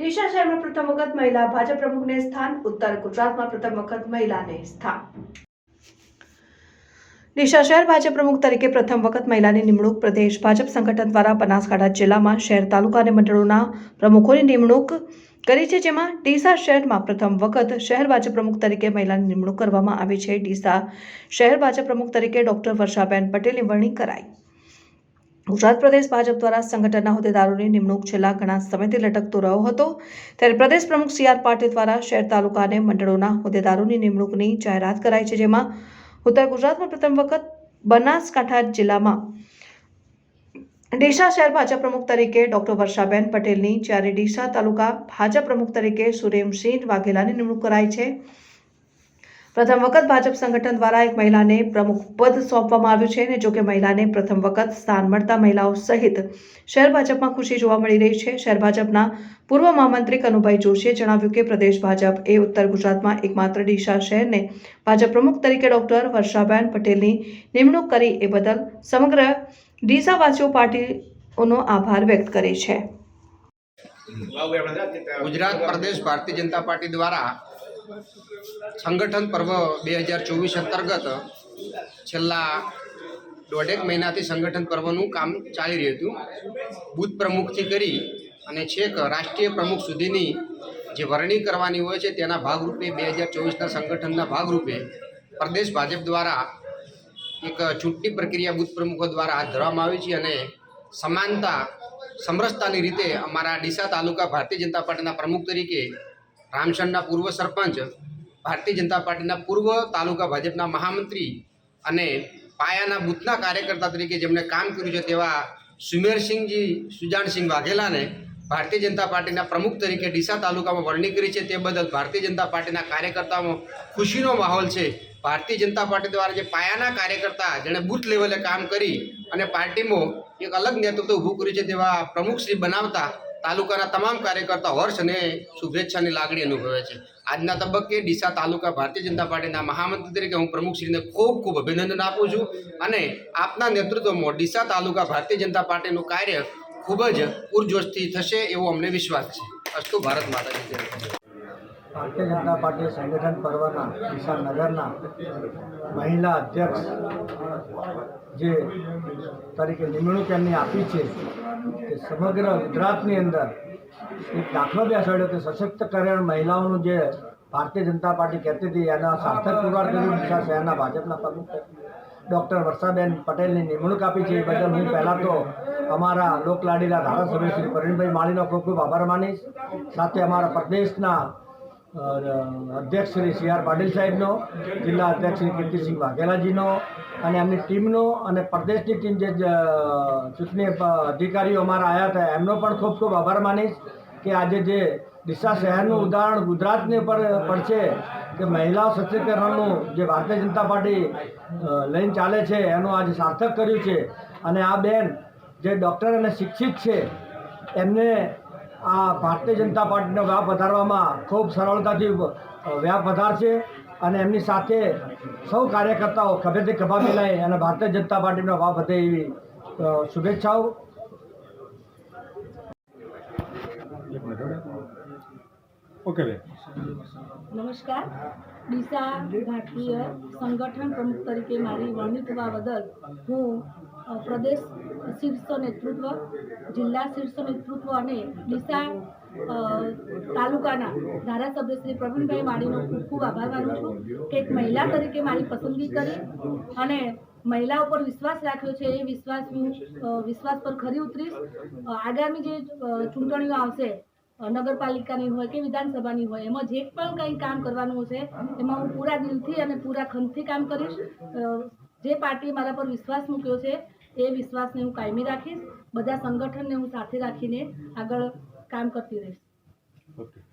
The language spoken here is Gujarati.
ડીસા શહેરમાં પ્રથમ વખત મહિલા ભાજપ પ્રમુખને સ્થાન, ઉત્તર ગુજરાતમાં પ્રથમ વખત મહિલાને સ્થાન. ડીસા શહેર ભાજપ પ્રમુખ તરીકે પ્રથમ વખત મહિલાની નિમણૂક પ્રદેશ ભાજપ સંગઠન દ્વારા બનાસકાંઠા જિલ્લામાં શહેર તાલુકા અને મંડળોના પ્રમુખોની નિમણૂક કરી છે, જેમાં ડીસા શહેરમાં પ્રથમ વખત શહેર ભાજપ પ્રમુખ તરીકે મહિલાની નિમણૂક કરવામાં આવી છે. ડીસા શહેર ભાજપ પ્રમુખ તરીકે ડોક્ટર વર્ષાબેન પટેલની વરણી કરાઈ. ગુજરાત પ્રદેશ ભાજપ દ્વારા સંગઠનના હોદ્દેદારોની નિમણૂક છેલ્લા ઘણા સમયથી લટકતો રહ્યો હતો. ત્યારે પ્રદેશ પ્રમુખ સી આર પાટીલ દ્વારા શહેર તાલુકાને મંડળોના હોદ્દેદારોની નિમણૂકની જાહેરાત કરાઈ છે, જેમાં ઉત્તર ગુજરાતમાં પ્રથમ વખત બનાસકાંઠા જિલ્લામાં ડીસા શહેર ભાજપ પ્રમુખ તરીકે ડોક્ટર વર્ષાબેન પટેલની, જ્યારે ડીસા તાલુકા ભાજપ પ્રમુખ તરીકે સુરેમસિંહ વાઘેલાની નિમણૂક કરાઈ છે. પ્રથમ વખત ભાજપ સંગઠન દ્વારા એક મહિલાને પ્રમુખ પદ સોંપવામાં આવ્યું છે અને જો કે મહિલાને પ્રથમ વખત સ્થાન મળતા મહિલાઓ સહિત શહેર ભાજપમાં ખુશી જોવા મળી રહી છે. શહેર ભાજપના પૂર્વ મહામંત્રી કનુભાઈ જોશીએ જણાવ્યું કે પ્રદેશ ભાજપ એ ઉત્તર ગુજરાતમાં એકમાત્ર ડીશા શહેરને ભાજપ પ્રમુખ તરીકે ડોક્ટર વર્ષાબેન પટેલની નિમણૂક કરી એ બદલ સમગ્ર ડીસાવાસીઓ પાર્ટીઓનો આભાર વ્યક્ત કરે છે. ગુજરાત પ્રદેશ ભારતીય જનતા પાર્ટી દ્વારા સંગઠન પર્વ બે હજાર ચોવીસ અંતર્ગત છેલ્લા દોઢેક મહિનાથી સંગઠન પર્વનું કામ ચાલી રહ્યું હતું. બુથ પ્રમુખથી કરી અને છેક રાષ્ટ્રીય પ્રમુખ સુધીની જે વરણી કરવાની હોય છે તેના ભાગરૂપે બે હજાર ચોવીસના સંગઠનના ભાગરૂપે પ્રદેશ ભાજપ દ્વારા એક ચૂંટણી પ્રક્રિયા બુથ પ્રમુખો દ્વારા હાથ ધરવામાં આવી છે અને સમાનતા, સમરસતાની રીતે અમારા ડીસા તાલુકા ભારતીય જનતા પાર્ટીના પ્રમુખ તરીકે રામસણના પૂર્વ સરપંચ, ભારતીય જનતા પાર્ટીના પૂર્વ તાલુકા ભાજપના મહામંત્રી અને પાયાના બૂથના કાર્યકર્તા તરીકે જેમણે કામ કર્યું છે તેવા સુમેરસિંહજી સુજાનસિંહ વાઘેલાને ભારતીય જનતા પાર્ટીના પ્રમુખ તરીકે ડીસા તાલુકામાં વરણી કરી છે. તે બદલ ભારતીય જનતા પાર્ટીના કાર્યકર્તાઓમાં ખુશીનો માહોલ છે. ભારતીય જનતા પાર્ટી દ્વારા જે પાયાના કાર્યકર્તા જેણે બૂથ લેવલે કામ કરી અને પાર્ટીમાં એક અલગ નેતૃત્વ ઊભું કર્યું છે તેવા પ્રમુખશ્રી બનાવતા તાલુકાના તમામ કાર્યકર્તા હર્ષ અને શુભેચ્છાની લાગણી અનુભવે છે. આજના તબક્કે ડીસા તાલુકા ભારતીય જનતા પાર્ટીના મહામંત્રી તરીકે હું પ્રમુખશ્રીને ખૂબ ખૂબ અભિનંદન આપું છું અને આપના નેતૃત્વમાં ડીસા તાલુકા ભારતીય જનતા પાર્ટીનું કાર્ય ખૂબ જ પૂરજોશથી થશે એવો અમને વિશ્વાસ છે. અસ્તુ ભારત માતાજી ભારતીય જનતા પાર્ટી સંગઠન પર્વના ડીસા નગરના મહિલા અધ્યક્ષ જે તરીકે નિમણૂક એમની આપી છે કે સમગ્ર ગુજરાતની અંદર એક દાખલો બેસાડ્યો કે સશક્તકરણ મહિલાઓનું જે ભારતીય જનતા પાર્ટી કહેતી હતી, એના સાર્થક પુરવાર કર્યું ડીસા શહેરના ભાજપના પ્રમુખ ડૉક્ટર વર્ષાબેન પટેલની નિમણૂક આપી છે. એ બદલ હું પહેલાં તો અમારા લોકલાડીલા ધારાસભ્ય શ્રી પ્રવીણભાઈ માળીનો ખૂબ ખૂબ આભાર માનીશ. સાથે અમારા પ્રદેશના અધ્યક્ષ શ્રી સી આર પાટીલ સાહેબનો, જિલ્લા અધ્યક્ષ શ્રી કીર્તિસિંહ વાઘેલાજીનો અને એમની ટીમનો અને પ્રદેશની ટીમ જે ચૂંટણી અધિકારીઓ અમારા આવ્યા હતા, એમનો પણ ખૂબ ખૂબ આભાર માનીશ કે આજે જે ડીસા શહેરનું ઉદાહરણ ગુજરાતની ઉપર પડશે, કે મહિલાઓ સશક્તિકરણનું જે ભારતીય જનતા પાર્ટી લઈને ચાલે છે, એનું આજે સાર્થક કર્યું છે. અને આ બેન જે ડૉક્ટર અને શિક્ષિત છે, એમને આ ભારતીય જનતા પાર્ટીનો વ્યાપ વધારવામાં ખૂબ સરળતાથી વ્યાપ વધારશે અને એમની સાથે સૌ કાર્યકર્તાઓ ખભેથી ખભા મિલાય અને ભારતીય જનતા પાર્ટીનો વ્યાપ વધે એવી શુભેચ્છાઓ. ઓકે નમસ્કાર. ડીસા ભારતીય સંગઠન પ્રમુખ તરીકે મારી વરણી થવા બદલ હું પ્રદેશ શીર્ષ નેતૃત્વ, જિલ્લા શીર્ષ નેતૃત્વ અને ડીસા તાલુકાના ધારાસભ્ય શ્રી પ્રવીણભાઈ માળીનો ખૂબ ખૂબ આભાર માનું છું કે એક મહિલા તરીકે મારી પસંદગી કરી અને મહિલા ઉપર વિશ્વાસ રાખ્યો છે. એ વિશ્વાસ હું વિશ્વાસ પર ખરી ઉતરીશ. આગામી જે ચૂંટણીઓ આવશે નગરપાલિકાની હોય કે વિધાનસભાની હોય, એમાં જે પણ કંઈ કામ કરવાનું હશે, એમાં હું પૂરા દિલથી અને પૂરા ખંતથી કામ કરીશ. જે પાર્ટીએ મારા પર વિશ્વાસ મૂક્યો છે એ વિશ્વાસને હું કાયમી રાખીશ. બધા સંગઠનને હું સાથે રાખીને આગળ કામ કરતી રહીશ. ઓકે